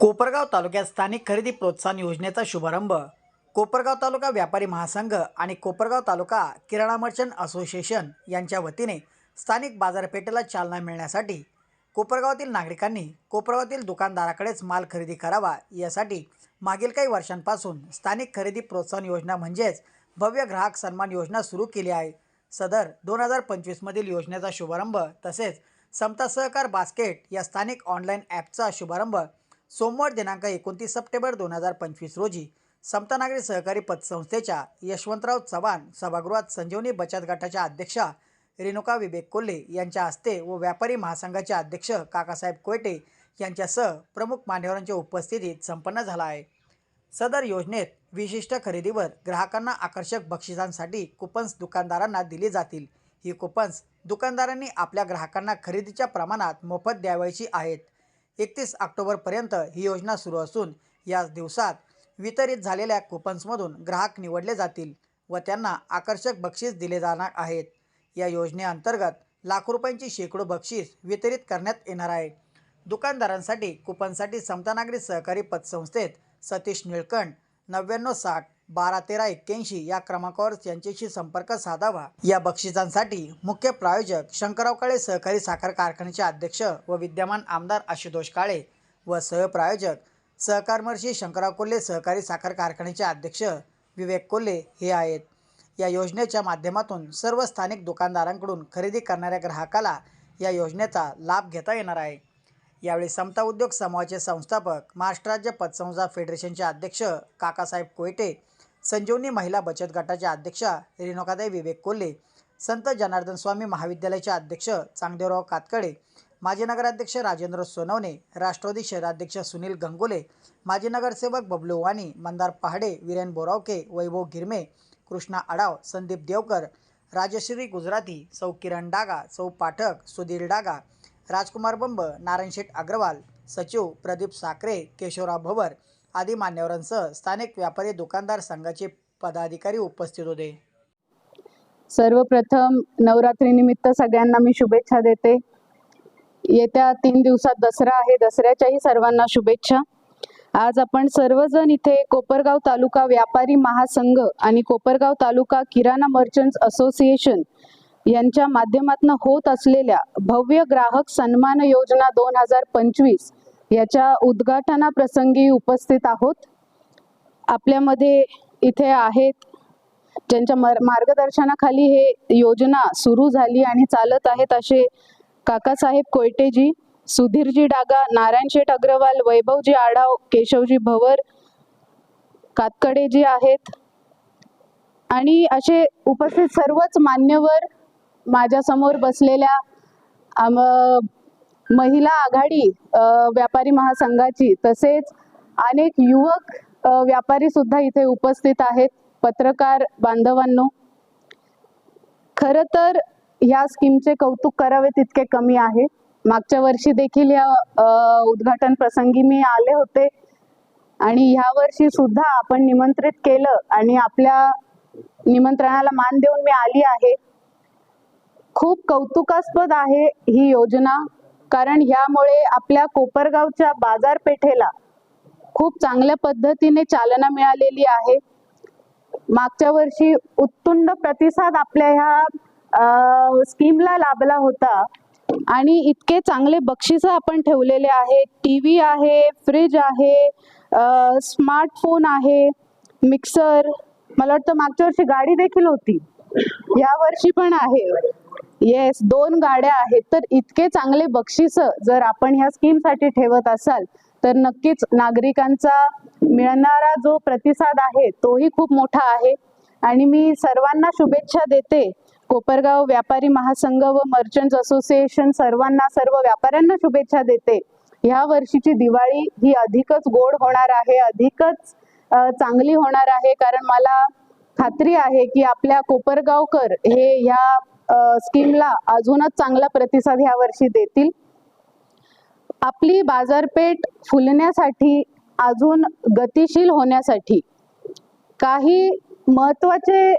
कोपरगाव तालुक्यात स्थानिक खरेदी प्रोत्साहन योजनेचा शुभारंभ. कोपरगाव तालुका व्यापारी महासंघ आणि कोपरगाव तालुका किराणा मर्चंट असोसिएशन यांच्या वतीने स्थानिक बाजारपेठेला चालना मिळण्यासाठी कोपरगावातील नागरिकांनी कोपरगावातील दुकानदाराकडेच माल खरेदी करावा यासाठी मागील काही वर्षांपासून स्थानिक खरेदी प्रोत्साहन योजना म्हणजेच भव्य ग्राहक सन्मान योजना सुरू केली आहे. सदर दोन हजार पंचवीसमधील योजनेचा शुभारंभ तसेच समता सहकार बास्केट या स्थानिक ऑनलाईन ॲपचा शुभारंभ सोमवार दिनांक एकोणतीस सप्टेंबर दोन हजार पंचवीस रोजी समता नागरी सहकारी पतसंस्थेच्या यशवंतराव चव्हाण सभागृहात संजीवनी बचत गटाच्या अध्यक्षा रेणुका विवेक कोल्हे यांच्या हस्ते व व्यापारी महासंघाचे अध्यक्ष काकासाहेब कोयटे यांच्यासह प्रमुख मान्यवरांच्या उपस्थितीत संपन्न झाला आहे. सदर योजनेत विशिष्ट खरेदीवर ग्राहकांना आकर्षक बक्षिसांसाठी कुपन्स दुकानदारांना दिली जातील. ही कुपन्स दुकानदारांनी आपल्या ग्राहकांना खरेदीच्या प्रमाणात मोफत द्यावायची आहेत. एकतीस ऑक्टोबरपर्यंत ही योजना सुरू असून याच दिवसात वितरित झालेल्या कुपन्समधून ग्राहक निवडले जातील व त्यांना आकर्षक बक्षीस दिले जाणार आहेत. या योजनेअंतर्गत लाखो रुपयांची शेकडो बक्षीस वितरित करण्यात येणार आहे. दुकानदारांसाठी कुपनसाठी समता नागरी सहकारी पतसंस्थेत सतीश निळकंठ नव्याण्णव साठ बारा तेरा एक्क्याऐंशी या क्रमांकावर यांच्याशी संपर्क साधावा. या बक्षिसांसाठी मुख्य प्रायोजक शंकरराव काळे सहकारी साखर कारखान्याचे अध्यक्ष व विद्यमान आमदार आशुतोष काळे व सहप्रायोजक सहकारमर्षी शंकरराव कोल्हे सहकारी साखर कारखान्याचे अध्यक्ष विवेक कोल्हे हे आहेत. या योजनेच्या माध्यमातून सर्व स्थानिक दुकानदारांकडून खरेदी करणाऱ्या ग्राहकाला या योजनेचा लाभ घेता येणार आहे. यावेळी समता उद्योग समूहाचे संस्थापक महाराष्ट्र राज्य पतसंस्था फेडरेशनचे अध्यक्ष काकासाहेब कोयटे संजीवनी महिला बचत गटाच्या अध्यक्षा रेणुकाताई विवेक कोल्हे संत जनार्दन स्वामी महाविद्यालयाचे अध्यक्ष चांगदेवराव कातकडे माजी नगराध्यक्ष राजेंद्र सोनवणे राष्ट्रवादी शहराध्यक्ष सुनील गंगोले माजी नगरसेवक बबलू वाणी मंदार पहाडे वीरेन बोरावके वैभव गिरमे कृष्णा आडाव संदीप देवकर राजश्री गुजराती सौ किरण डागा सौ पाठक सुधीर डागा राजकुमार बंब नारायणशेठ अग्रवाल सचिव प्रदीप साखरे केशवराव भवर आदी मान्यवरांसह स्थानिक व्यापारी दुकानदार संघाचे पदाधिकारी उपस्थित होते. सर्वप्रथम नवरात्रीनिमित्त सगळ्यांना मी शुभेच्छा देते. येत्या तीन दिवसात दसरा आहे. दसऱ्याच्याही सर्वांना शुभेच्छा. आज आपण सर्वजण इथे कोपरगाव तालुका व्यापारी महासंघ आणि कोपरगाव तालुका किराणा मर्चंट्स असोसिएशन यांच्या माध्यमातून होत असलेल्या भव्य ग्राहक सन्मान योजना दोन हजार पंचवीस याच्या उद्घाटनाप्रसंगी उपस्थित आहोत. आपल्यामध्ये इथे आहेत ज्यांच्या मर मार्गदर्शनाखाली हे योजना सुरू झाली आणि चालत आहेत असे काकासाहेब कोयटेजी सुधीरजी डागा नारायण शेठ अग्रवाल वैभवजी आढाव केशवजी भवर कातकडेजी आहेत आणि असे उपस्थित सर्वच मान्यवर माझ्यासमोर बसलेल्या महिला आघाडी व्यापारी महासंघाची तसेच अनेक युवक व्यापारी सुद्धा इथे उपस्थित आहेत पत्रकार बांधवांनो. खर तर ह्या स्कीमचे कौतुक करावे तितके कमी आहे. मागच्या वर्षी देखील या उद्घाटन प्रसंगी मी आले होते. आणि ह्या वर्षी सुद्धा आपण निमंत्रित केलं आणि आपल्या निमंत्रणाला मान देऊन मी आली आहे. खूप कौतुकास्पद आहे ही योजना. कारण ह्यामुळे आपल्या कोपरगावच्या बाजारपेठेला खूप चांगल्या पद्धतीने चालना मिळालेली आहे. मागच्या वर्षी उत्तुंड प्रतिसाद आपल्या ह्या स्कीमला लाभला होता. आणि इतके चांगले बक्षीस आपण ठेवलेले आहेत. टी व्ही आहे फ्रीज आहे स्मार्टफोन आहे मिक्सर. मला वाटतं मागच्या वर्षी गाडी देखील होती. या वर्षी पण आहे. येस दोन गाड्या आहेत. तर इतके चांगले बक्षीस जर आपण ह्या स्कीमसाठी ठेवत असाल तर नक्कीच नागरिकांचा मिळणारा जो प्रतिसाद आहे तोही खूप मोठा आहे. आणि मी सर्वांना शुभेच्छा देते. कोपरगाव व्यापारी महासंघ व मर्चंट्स असोसिएशन सर्वांना सर्व व्यापाऱ्यांना शुभेच्छा देते. ह्या वर्षीची दिवाळी ही अधिकच गोड होणार आहे अधिकच चांगली होणार आहे. कारण मला खात्री आहे की आपल्या कोपरगावकर हे ह्या स्कीमला अजूनच चांगला प्रतिसाद ह्या वर्षी देतील. आपली बाजारपेठ फुलण्यासाठी अजून गतिशील होण्यासाठी काही महत्त्वाचे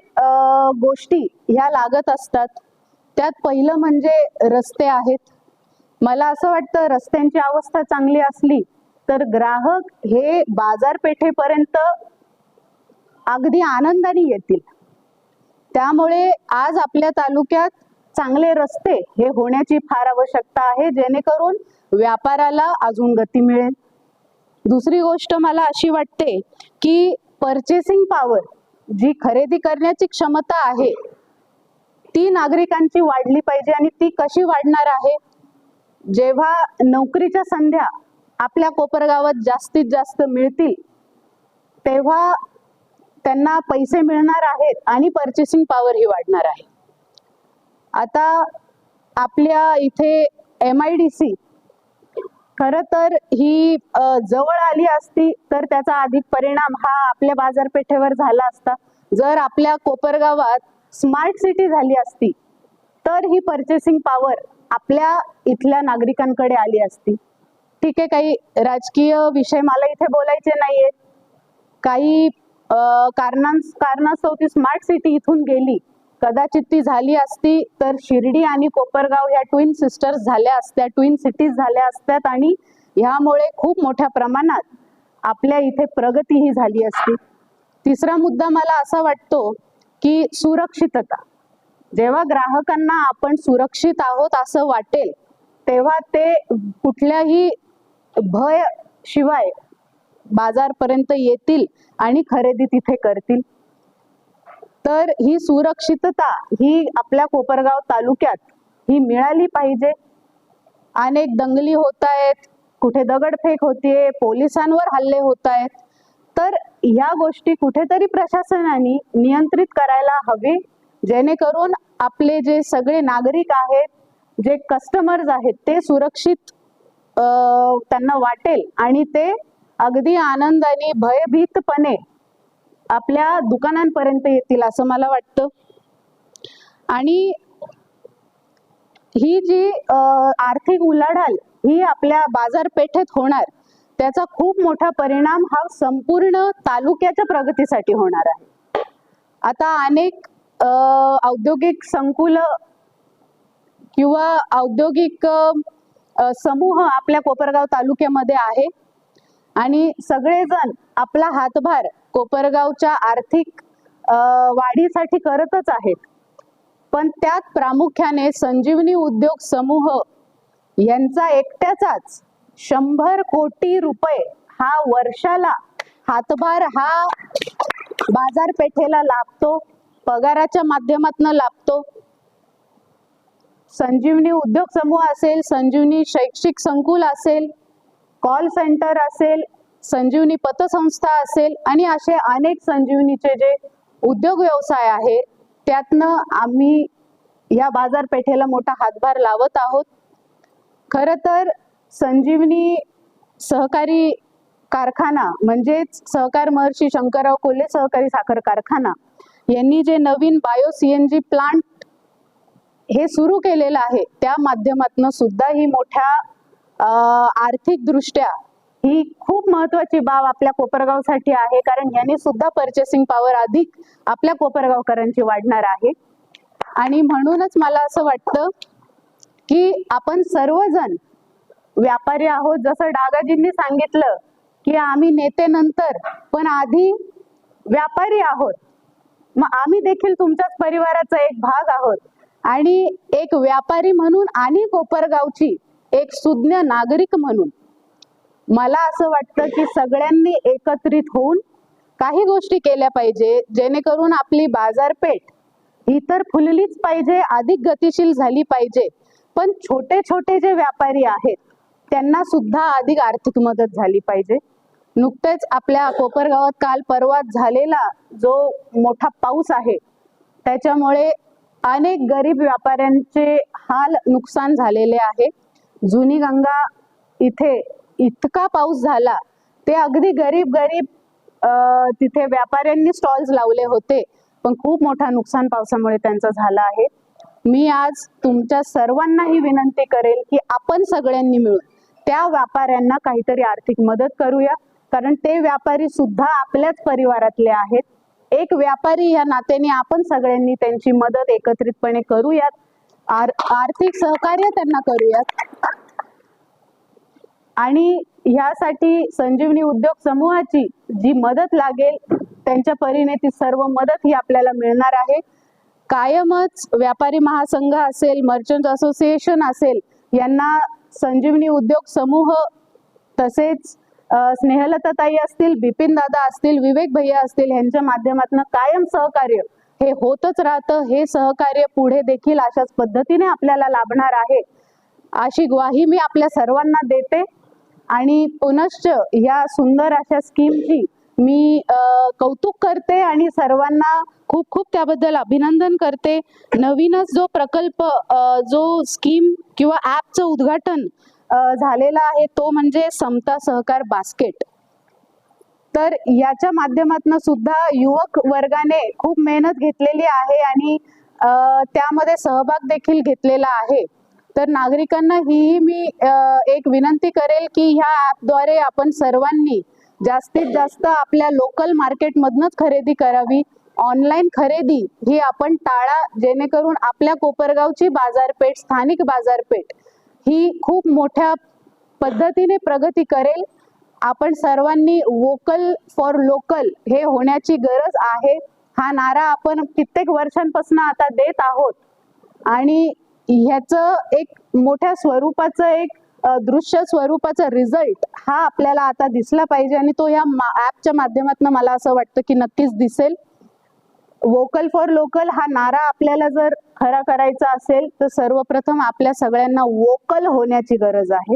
गोष्टी ह्या लागत असतात. त्यात पहिलं म्हणजे रस्ते आहेत. मला असं वाटतं रस्त्यांची अवस्था चांगली असली तर ग्राहक हे बाजारपेठेपर्यंत अगदी आनंदाने येतील. त्यामुळे आज आपल्या तालुक्यात चांगले रस्ते हे होण्याची फार आवश्यकता आहे जेणेकरून व्यापाराला अजून गती मिळेल. दुसरी गोष्ट मला अशी वाटते की पर्चेसिंग पॉवर जी खरेदी करण्याची क्षमता आहे ती नागरिकांची वाढली पाहिजे आणि ती कशी वाढणार आहे? जेव्हा नोकरीच्या संध्या आपल्या कोपरगावात जास्तीत जास्त मिळतील तेव्हा त्यांना पैसे मिळणार आहेत आणि पर्चेसिंग पॉवर ही वाढणार आहे. आता आपल्या इथे एम आय डी सी खर तर ही जवळ आली असती तर त्याचा अधिक परिणाम हा आपल्या बाजारपेठेवर झाला असता. जर आपल्या कोपरगावात स्मार्ट सिटी झाली असती तर ही पर्चेसिंग पॉवर आपल्या इथल्या नागरिकांकडे आली असती. ठीक आहे काही राजकीय विषय मला इथे बोलायचे नाहीये काही कारणास्तव ती स्मार्ट सिटी इथून गेली. कदाचित ती झाली असती तर शिर्डी आणि कोपरगाव ह्या ट्विन सिस्टर्स झाल्या असत्या ट्विन सिटीज झाल्या असत्यात आणि ह्यामुळे खूप मोठ्या प्रमाणात आपल्या इथे प्रगती ही झाली असती. तिसरा मुद्दा मला असा वाटतो की सुरक्षितता. जेव्हा ग्राहकांना आपण सुरक्षित आहोत असं वाटेल तेव्हा ते कुठल्याही भय शिवाय बाजारपर्यंत येतील आणि खरेदी तिथे करतील. तर ही सुरक्षितता ही आपल्या कोपरगाव तालुक्यात ही मिळाली पाहिजे. अनेक दंगली होत आहेत कुठे दगडफेक होतीये पोलिसांवर हल्ले होत आहेत. तर ह्या गोष्टी कुठेतरी प्रशासनाने नियंत्रित करायला हवे जेणेकरून आपले जे सगळे नागरिक आहेत जे कस्टमर्स आहेत ते सुरक्षित त्यांना वाटेल आणि ते अगदी आनंदाने भयभीतपणे आपल्या दुकानांपर्यंत येतील असं मला वाटतं. आणि ही जी आर्थिक उलाढाल ही आपल्या बाजारपेठेत होणार त्याचा खूप मोठा परिणाम हा संपूर्ण तालुक्याच्या प्रगतीसाठी होणार आहे. आता अनेक औद्योगिक संकुल किंवा औद्योगिक समूह आपल्या कोपरगाव तालुक्यामध्ये आहे. आणि सगळेजण आपला हातभार कोपरगावच्या आर्थिक वाढीसाठी करतच आहेत. पण त्यात प्रामुख्याने संजीवनी उद्योग समूह यांचा एकट्याचाच शंभर कोटी रुपये हा वर्षाला हातभार हा बाजारपेठेला लाभतो पगाराच्या माध्यमातून लाभतो. संजीवनी उद्योग समूह असेल संजीवनी शैक्षिक संकुल असेल कॉल सेंटर असेल संजीवनी पतसंस्था असेल आणि असे अनेक संजीवनीचे जे उद्योग व्यवसाय आहे त्यातनं आम्ही या बाजारपेठेला मोठा हातभार लावत आहोत. खर तर संजीवनी सहकारी कारखाना म्हणजेच सहकार महर्षी शंकरराव कोल्हे सहकारी साखर कारखाना यांनी जे नवीन bio C N G plant हे सुरू केलेलं आहे त्या माध्यमातून सुद्धा ही मोठ्या आर्थिकदृष्ट्या ही खूप महत्वाची बाब आपल्या कोपरगावसाठी आहे. कारण याने सुद्धा पर्चेसिंग पॉवर अधिक आपल्या कोपरगावकरांची वाढणार आहे. आणि म्हणूनच मला असं वाटतं की आपण सर्वजण व्यापारी आहोत. जसं डागाजींनी सांगितलं की आम्ही नेते नंतर पण आधी व्यापारी आहोत. मग आम्ही देखील तुमच्याच परिवाराचा एक भाग आहोत. आणि एक व्यापारी म्हणून आणि कोपरगावची एक सुज्ञ नागरिक म्हणून. मला असं वाटतं की सगळ्यांनी एकत्रित होऊन काही गोष्टी केल्या पाहिजे जेणेकरून आपली बाजारपेठ ही तर फुललीच पाहिजे अधिक गतिशील झाली पाहिजे. पण छोटे छोटे जे व्यापारी आहेत त्यांना सुद्धा अधिक आर्थिक मदत झाली पाहिजे. नुकतेच आपल्या कोपरगावात काल परवा झालेला जो मोठा पाऊस आहे त्याच्यामुळे अनेक गरीब व्यापाऱ्यांचे हाल नुकसान झालेले आहे. जुनी गंगा इथे इतका पाऊस झाला. ते अगदी गरीब गरीब तिथे व्यापाऱ्यांनी स्टॉल्स लावले होते. पण खूप मोठा नुकसान पावसामुळे त्यांचं झालं आहे. मी आज तुमच्या सर्वांनाही विनंती करेल की आपण सगळ्यांनी मिळून त्या व्यापाऱ्यांना काहीतरी आर्थिक मदत करूया. कारण ते व्यापारी सुद्धा आपल्याच परिवारातले आहेत. एक व्यापारी या नात्याने आपण सगळ्यांनी त्यांची मदत एकत्रितपणे करूयात. आर- आर्थिक सहकार्य त्यांना करूयात. आणि ह्यासाठी संजीवनी उद्योग समूहाची जी मदत लागेल त्यांच्या परीने ती सर्व मदत ही आपल्याला मिळणार आहे. कायमच व्यापारी महासंघ असेल मर्चंट असोसिएशन असेल यांना संजीवनी उद्योग समूह तसेच स्नेहलताताई असतील बिपिन दादा असतील विवेक भैया असतील यांच्या माध्यमातून कायम सहकार्य हे होतच राहतं. हे सहकार्य पुढे देखील अशाच पद्धतीने आपल्याला लाभणार आहे. अशी ग्वाही मी आपल्या सर्वांना देते. आणि पुनश्च या सुंदर अशा स्कीमची मी कौतुक करते आणि सर्वांना खूप खूप त्याबद्दल अभिनंदन करते. नवीनच जो प्रकल्प जो स्कीम किंवा ॲपचं उद्घाटन झालेला आहे तो म्हणजे समता सहकार बास्केट तर याच्या माध्यमातून सुद्धा युवक वर्गाने खूप मेहनत घेतलेली आहे आणि त्यामध्ये सहभाग देखील घेतलेला आहे. तर नागरिकांना ही मी एक विनंती करेल की ह्या ॲपद्वारे आपण सर्वांनी जास्तीत जास्त आपल्या लोकल मार्केटमधनच खरेदी करावी. ऑनलाईन खरेदी ही आपण टाळा जेणेकरून आपल्या कोपरगावची बाजारपेठ स्थानिक बाजारपेठ ही खूप मोठ्या पद्धतीने प्रगती करेल. आपण सर्वांनी वोकल फॉर लोकल हे होण्याची गरज आहे. हा नारा आपण कित्येक वर्षांपासून आता देत आहोत. आणि ह्याचं एक मोठ्या स्वरूपाचं एक दृश्य स्वरूपाचा रिझल्ट हा आपल्याला आता दिसला पाहिजे आणि तो या ॲपच्या माध्यमातून मला असं वाटतं की नक्कीच दिसेल. वोकल फॉर लोकल हा नारा आपल्याला जर खरा करायचा असेल तर सर्वप्रथम आपल्या सगळ्यांना वोकल होण्याची गरज आहे.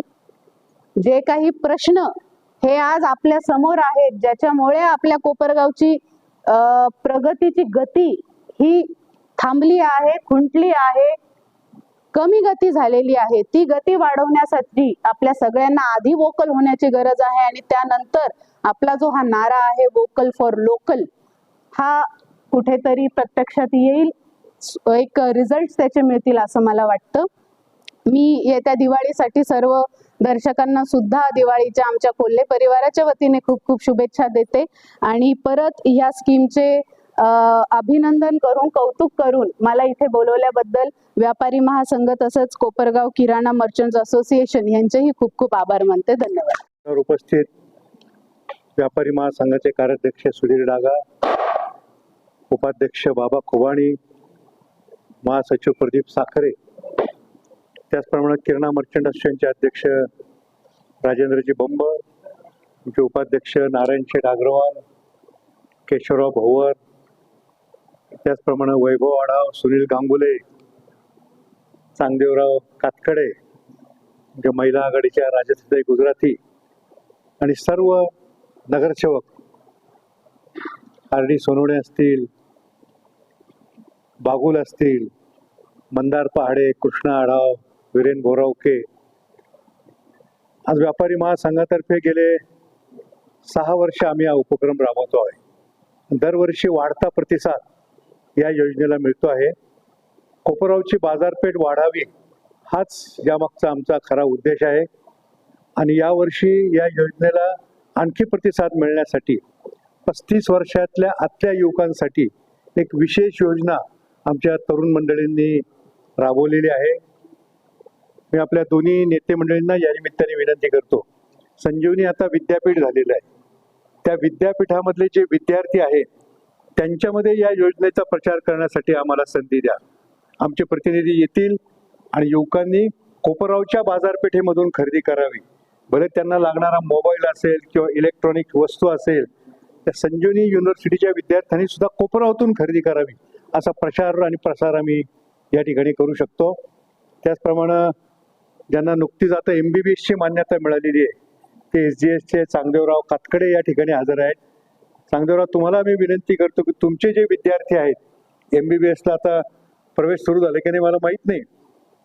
जे काही प्रश्न हे आज आपल्यासमोर आहेत ज्याच्यामुळे आपल्या कोपरगावची प्रगतीची गती ही थांबली आहे खुंटली आहे कमी गती झालेली आहे. ती गती वाढवण्यासाठी आपल्या सगळ्यांना आधी वोकल होण्याची गरज आहे आणि त्यानंतर आपला जो हा नारा आहे वोकल फॉर लोकल हा कुठेतरी प्रत्यक्षात येईल. एक रिझल्ट त्याचे मिळतील असं मला वाटतं. मी येत्या दिवाळीसाठी सर्व दर्शकांना सुद्धा दिवाळीच्या आमच्या कोल्हे परिवाराच्या वतीने खूप खूप शुभेच्छा देते. आणि परत ह्या स्कीमचे अभिनंदन करून कौतुक करून मला इथे बोलवल्याबद्दल व्यापारी महासंघ तसंच कोपरगाव किराणा मर्चंट्स असोसिएशन यांचेही खूप खूप आभार मानते. धन्यवाद. उपस्थित व्यापारी महासंघाचे कार्याध्यक्ष सुधीर डागा उपाध्यक्ष बाबा खुबाणी महासचिव प्रदीप साखरे त्याचप्रमाणे किरणा मर्चंट असोसिएशनचे अध्यक्ष राजेंद्रजी बंब आमचे उपाध्यक्ष नारायण शेठ अग्रवाल केशवराव भोवर त्याचप्रमाणे वैभव आढाव सुनील गांगुले चांगदेवराव कातकडे म्हणजे महिला आघाडीच्या राजश्री गुजराती आणि सर्व नगरसेवक आर डी सोनवणे असतील बागुल असतील मंदार पहाडे कृष्णा आढाव वीरेन बोरावके. आज व्यापारी महासंघातर्फे गेले सहा वर्ष आम्ही हा उपक्रम राबवतो आहे दरवर्षी वाढता प्रतिसाद या योजनेला मिळतो आहे. कोपरावची बाजारपेठ वाढावी हाच यामागचा आमचा खरा उद्देश आहे. आणि यावर्षी या योजनेला आणखी प्रतिसाद मिळण्यासाठी पस्तीस वर्षातल्या आतल्या युवकांसाठी एक विशेष योजना आमच्या तरुण मंडळींनी राबवलेली आहे. मी आपल्या दोन्ही नेते मंडळींना या निमित्ताने विनंती करतो. संजीवनी आता विद्यापीठ झालेलं आहे. त्या विद्यापीठामधले जे विद्यार्थी आहेत त्यांच्यामध्ये या योजनेचा प्रचार करण्यासाठी आम्हाला संधी द्या. आमचे प्रतिनिधी येतील आणि युवकांनी कोपरावच्या बाजारपेठेमधून खरेदी करावी. भले त्यांना लागणारा मोबाईल असेल किंवा इलेक्ट्रॉनिक वस्तू असेल त्या संजीवनी युनिव्हर्सिटीच्या विद्यार्थ्यांनी सुद्धा कोपरावतून खरेदी करावी असा प्रचार आणि प्रसार आम्ही या ठिकाणी करू शकतो. त्याचप्रमाणे ज्यांना नुकतीच आता एम बी बी एसची मान्यता मिळालेली आहे ते एस जी एसचे चांगदेवराव कातकडे या ठिकाणी हजर आहेत. चांगदेवराव तुम्हाला मी विनंती करतो की तुमचे जे विद्यार्थी आहेत एम बी बी एसला आता प्रवेश सुरू झाले की नाही मला माहीत नाही.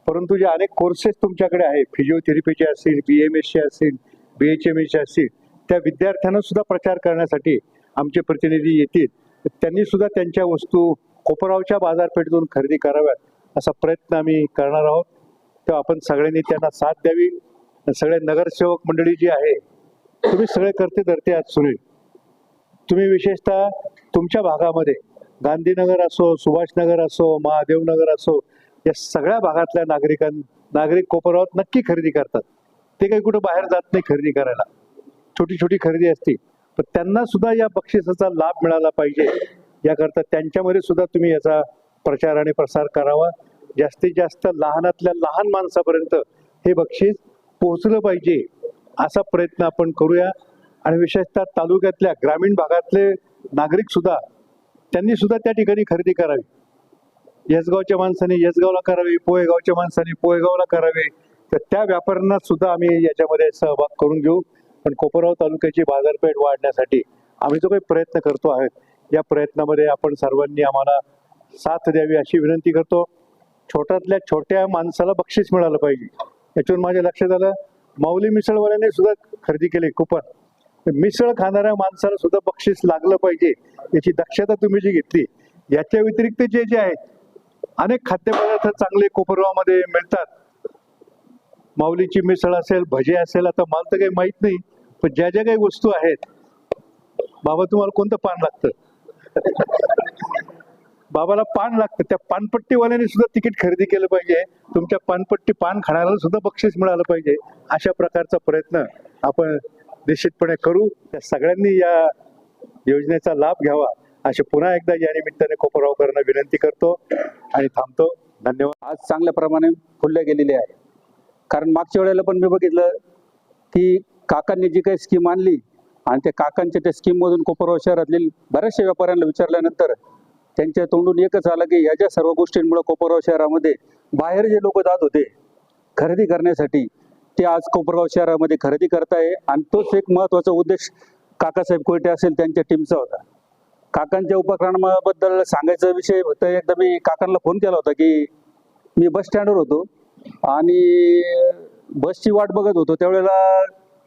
परंतु जे अनेक कोर्सेस तुमच्याकडे आहेत फिजिओथेरपीचे असतील बी एम एसचे असतील बी एच एम एसचे असतील त्या विद्यार्थ्यांना सुद्धा प्रचार करण्यासाठी आमचे प्रतिनिधी येतील. त्यांनी सुद्धा त्यांच्या वस्तू कोपरावच्या बाजारपेठेतून खरेदी कराव्यात असा प्रयत्न आम्ही करणार आहोत. तेव्हा आपण सगळ्यांनी त्यांना साथ द्यावी. सगळे नगरसेवक मंडळी जी आहे तुम्ही सगळे करते धरते आज सुनील. तुम्ही विशेषतः तुमच्या भागामध्ये गांधीनगर असो सुभाषनगर असो महादेवनगर असो या सगळ्या भागातल्या नागरिकां नागरिक कोपरावात नक्की खरेदी करतात. ते काही कुठं बाहेर जात नाही खरेदी करायला. छोटी छोटी खरेदी असते पण त्यांना सुद्धा या बक्षिसाचा लाभ मिळाला पाहिजे. याकरता त्यांच्यामध्ये सुद्धा तुम्ही याचा प्रचार आणि प्रसार करावा. जास्तीत जास्त लहानातल्या लहान माणसापर्यंत हे बक्षीस पोहोचलं पाहिजे असा प्रयत्न आपण करूया. आणि विशेषतः तालुक्यातल्या ग्रामीण भागातले नागरिक सुद्धा त्यांनी सुद्धा त्या ठिकाणी खरेदी करावी. येसगावच्या माणसाने येसगावला करावी पोहेगावच्या माणसाने पोहेगावला करावे तर त्या व्यापाऱ्यांना सुद्धा आम्ही याच्यामध्ये सहभाग करून घेऊ. पण कोपरगाव तालुक्याची बाजारपेठ वाढण्यासाठी आम्ही जो काही प्रयत्न करतो आहेत या प्रयत्नामध्ये आपण सर्वांनी आम्हाला साथ द्यावी अशी विनंती करतो. छोट्यातल्या छोट्या माणसाला बक्षीस मिळालं पाहिजे. याच्यावर माझ्या लक्षात आलं माऊली मिसळवाल्याने सुद्धा खरेदी केली कुपन. मिसळ खाणाऱ्या माणसाला सुद्धा बक्षीस लागलं पाहिजे याची दक्षता तुम्ही जी घेतली याच्या व्यतिरिक्त जे जे आहेत अनेक खाद्यपदार्थ चांगले कोपरगावमध्ये मिळतात. माऊलीची मिसळ असेल भजे असेल आता मला तर काही माहीत नाही पण ज्या ज्या काही वस्तू आहेत बाबा तुम्हाला कोणतं पान लागतं? बाबाला पान लागतं त्या पानपट्टीवाल्याने सुद्धा तिकीट खरेदी केलं पाहिजे तुमच्या पानपट्टी पान खाण्याला सुद्धा बक्षीस मिळालं पाहिजे अशा प्रकारचा प्रयत्न आपण निश्चितपणे करू. त्या सगळ्यांनी या योजनेचा लाभ घ्यावा. अशी पुन्हा एकदा या निमित्ताने कोपरावकरांना विनंती करतो आणि थांबतो. धन्यवाद. आज चांगल्या प्रमाणे फुलल्या गेलेले आहे. कारण मागच्या वेळेला पण मी बघितलं की काकांनी जी काही स्कीम आणली आणि त्या काकांच्या त्या स्कीममधून कोपरगाव शहरातील बऱ्याचशा व्यापाऱ्यांना विचारल्यानंतर त्यांच्या तोंडून एकच आलं की याच्या सर्व गोष्टींमुळे कोपरगाव शहरामध्ये बाहेर जे लोक जात होते खरेदी करण्यासाठी ते आज कोपरगाव शहरामध्ये खरेदी करताय आणि तोच एक महत्त्वाचा उद्देश काकासाहेब कोयटे असेल त्यांच्या टीमचा होता. काकांच्या उपक्रमाबद्दल सांगायचा विषय फक्त एकदा मी काकांना फोन केला होता की मी बस स्टँडवर होतो. आणि बसची वाट बघत होतो. त्यावेळेला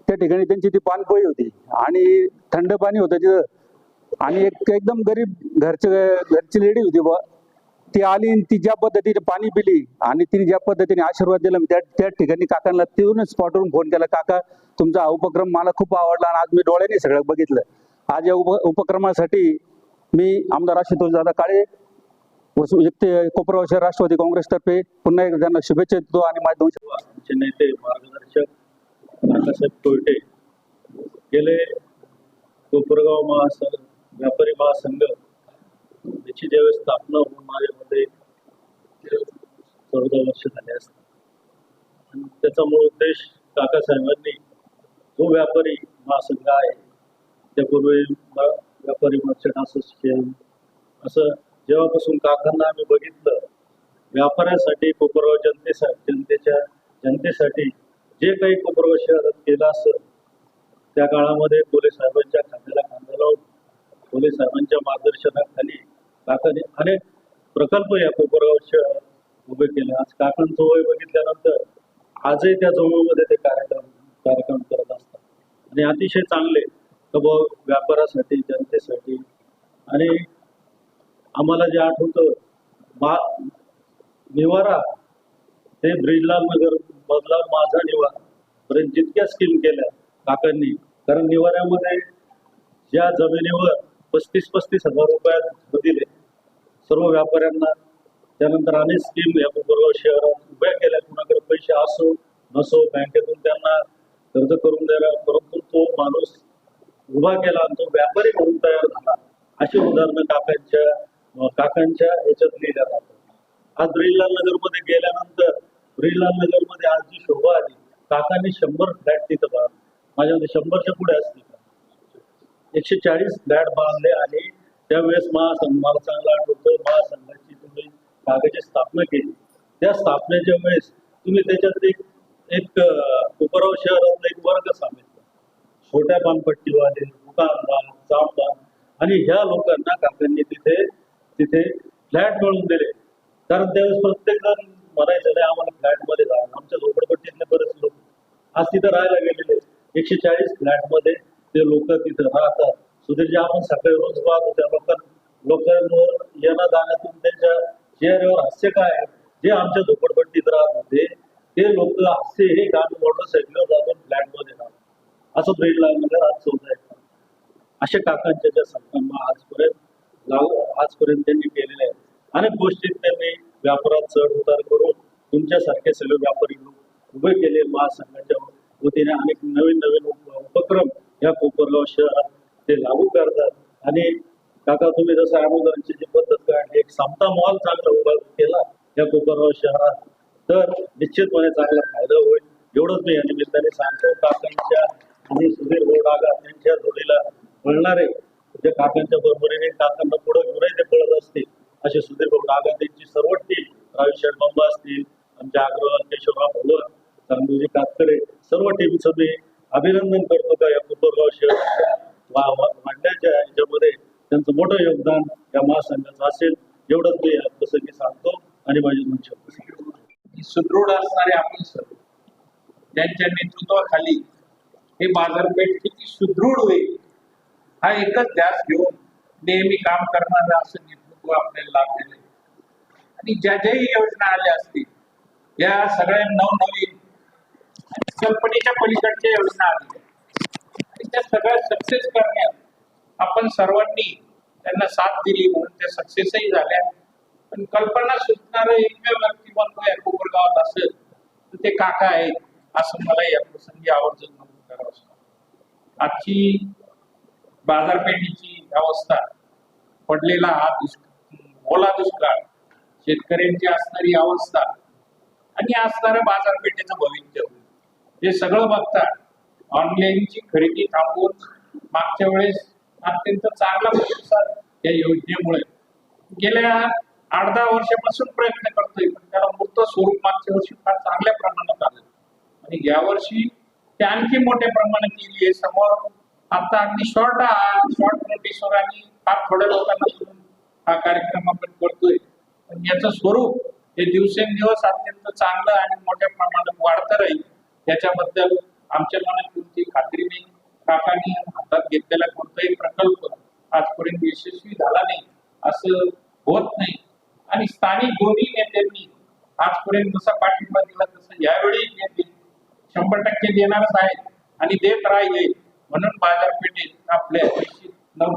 त्या ठिकाणी त्यांची ती पानपोळी होती. आणि थंड पाणी होतं तिथं. आणि एक एकदम गरीब घरचे घरची लेडी होती बा ती आली आणि ती ज्या पद्धतीने पाणी पिली आणि तिने ज्या पद्धतीने आशीर्वाद दिला मी त्या त्या ठिकाणी काकांना तिथूनच स्पॉटवरून फोन केला काका तुमचा हा उपक्रम मला खूप आवडला आणि आज मी डोळ्याने सगळं बघितलं. आज या उप उपक्रमासाठी मी आमदार आशुतोष दादा काळे व्यक्ती सु- शहर राष्ट्रवादी काँग्रेसतर्फे पुन्हा एकदा त्यांना शुभेच्छा देतो आणि माझ्या दोन आमचे नेते मार्गदर्शक नानासाहेब कोयटे गेले कोपरगाव महासंघ व्यापारी महासंघ त्याची ज्यावेळेस स्थापना होऊन माझ्या चौदा वर्ष झाले असतात आणि त्याचा मूळ उद्देश काकासाहेबांनी जो व्यापारी महासंघ आहे त्यापूर्वी व्यापारी मर्चंट असोसिएशन असं जेव्हापासून काकांना आम्ही बघितलं व्यापाऱ्यासाठी कोपरगाव जनतेसाठी जनतेच्या जनतेसाठी जे काही कोपरगाव शहरात केलं असं त्या काळामध्ये पोलीस साहेबांच्या खांद्याला खांदा लावून पोलीस साहेबांच्या मार्गदर्शनाखाली काकाने अनेक प्रकल्प या कोपरगाव शहरात उभे केले. आज काकांचं वय बघितल्यानंतर आजही त्या जवळमध्ये ते कार्यक्रम कार्यक्रम करत असतात. आणि अतिशय चांगले तर व्यापारासाठी जनतेसाठी. आणि आम्हाला जे आठवतं मा निवारा ते ब्रिजलाल नगर मधला माझा निवारा पर्यंत जितक्या स्कीम केल्या काकांनी कारण निवाऱ्यामध्ये ज्या जमिनीवर पस्तीस पस्तीस हजार रुपयात दिले. सर्व व्यापाऱ्यांना त्यानंतर अनेक स्कीम या शहरात उभ्या केल्या. कुणाकडे पैसे असो नसो बँकेतून त्यांना कर्ज करून द्यायला परंतु तो माणूस उभा केला आणि तो व्यापारी म्हणून तयार झाला. अशी उदाहरणं काकांच्या काकांच्या याच्यात लिहिल्या जातात. आज ब्रिजलाल नगरमध्ये गेल्यानंतर ब्रिजलाल नगरमध्ये आज जी शोभा आली काकांनी शंभर फ्लॅट तिथं बांधले. माझ्यामध्ये शंभरच्या पुढे असतील. एकशे चाळीस फ्लॅट बांधले आणि त्यावेळेस महासंघ मला चांगलं महासंघाची तुम्ही कागदाची स्थापना केली. त्या स्थापनेच्या वेळेस तुम्ही त्याच्यात एक एक अं, शहरातला एक वर्ग सामील छोट्या पानपट्टीवाले दुकानदार चामदार आणि ह्या लोकांना काकांनी तिथे तिथे फ्लॅट मिळवून दिले. कारण त्यावेळेस प्रत्येक जण म्हणायचं नाही आम्हाला फ्लॅटमध्ये राहा. आमच्या झोपडपट्टीतले बरेच लोक. आज तिथं राहायला गेलेले एकशे चाळीस फ्लॅटमध्ये ते लोक तिथं राहतात. सुधीर जे आपण सकाळी रोज पाहतो त्या लोकांना लोकांवर येणं जाण्यातून त्यांच्या चेहऱ्यावर हास्य काय जे आमच्या झोपडपट्टीत राहत होते ते लोक हास्य हे गाणं मोटरसायकलवर जाऊन फ्लॅटमध्ये राहतात. असं ब्रेड लागणार आज चौदा आहे. अशा काकांच्या ज्या संकल्पना आजपर्यंत लागू आजपर्यंत त्यांनी केलेल्या आहेत. अनेक गोष्टीत त्यांनी व्यापारात चढ उतार करून तुमच्यासारखे सगळे व्यापारी लोक उभे केले महासंघाच्या वतीने अनेक नवीन नवीन उपक्रम या कोपरगाव शहरात ते लागू करतात. आणि काका तुम्ही जसं अगोदरची जी पद्धत काढली एक समता मॉल चांगला उभा केला या कोपरगाव शहरात तर निश्चितपणे चांगला फायदा होईल. एवढंच मी या निमित्ताने सांगतो. काकांच्या आणि सुधीर गोडागा यांच्या जोडीला मिळणारे जे काकांच्या बरोबरीने काकांना पुढे घेऊनही ते पळत असतील असे सुधीर गोडागा त्यांची सर्व टीम रावी शेडबंबा असतील आमच्या अग्रवाल केशवराव भगवत चांदोजी कातकडे सर्व टीमचं मी अभिनंदन करतो का या कोपरगाव शहराच्या वा- याच्यामध्ये. त्यांचं मोठं योगदान या महासंघाचं असेल. एवढंच मी या प्रसंगी सांगतो आणि माझी दोन सुदृढ असणारे आपण सर्व त्यांच्या नेतृत्वाखाली हे बाजारपेठ किती सुदृढ होईल हा एकच ध्यास घेऊन नेहमी काम करणारं असं नेतृत्व आपल्याला लाभलेलं आहे. आणि ज्या ज्याही योजना आल्या असतील या सगळ्या नवनवीन कल्पनेच्या पलीकडच्या योजना आल्या आणि त्या सगळ्या सक्सेस करण्यात आपण सर्वांनी त्यांना साथ दिली म्हणून त्या सक्सेसही झाल्या. पण कल्पना सुचणारं एकमेव व्यक्तिमत्व या कोपरगावात असेल तर ते काका आहेत. असं मला या प्रसंगी आवर्जून नमूद करावं आजची बाजारपेठेची अवस्था पडलेला हा दुष्काळ ओला दुष्काळ शेतकऱ्यांची असणारी अवस्था आणि असणारं बाजारपेठेचं भविष्य. हे सगळं बघता ऑनलाईनची खरेदी थांबवून मागच्या वेळेस अत्यंत चांगला प्रतिसाद या योजनेमुळे गेल्या आठ दहा वर्षापासून प्रयत्न करतोय पण त्याला मूर्त स्वरूप मागच्या वर्षी फार चांगल्या प्रमाणात आलं. आणि यावर्षी ते आणखी मोठ्या प्रमाणात येईल आहे. समोर आता अगदी शॉर्ट शॉर्ट नोटीसवर आणि फार थोड्या लोकांना हा कार्यक्रम आपण करतोय. पण याचं स्वरूप हे दिवसेंदिवस अत्यंत चांगलं आणि मोठ्या प्रमाणात वाढतं राहील. त्याच्याबद्दल आमच्या मनात कोणती खात्री नाही. काकांनी हातात घेतलेला कोणताही प्रकल्प आजपर्यंत यशस्वी झाला नाही असं होत नाही. आणि स्थानिक दोन्ही नेत्यांनी आजपर्यंत जसा पाठिंबा दिला तसं यावेळी नेते शंभर टक्के देणारच आहेत आणि देत राहिले म्हणून बाजारपेठेत आपल्या नऊ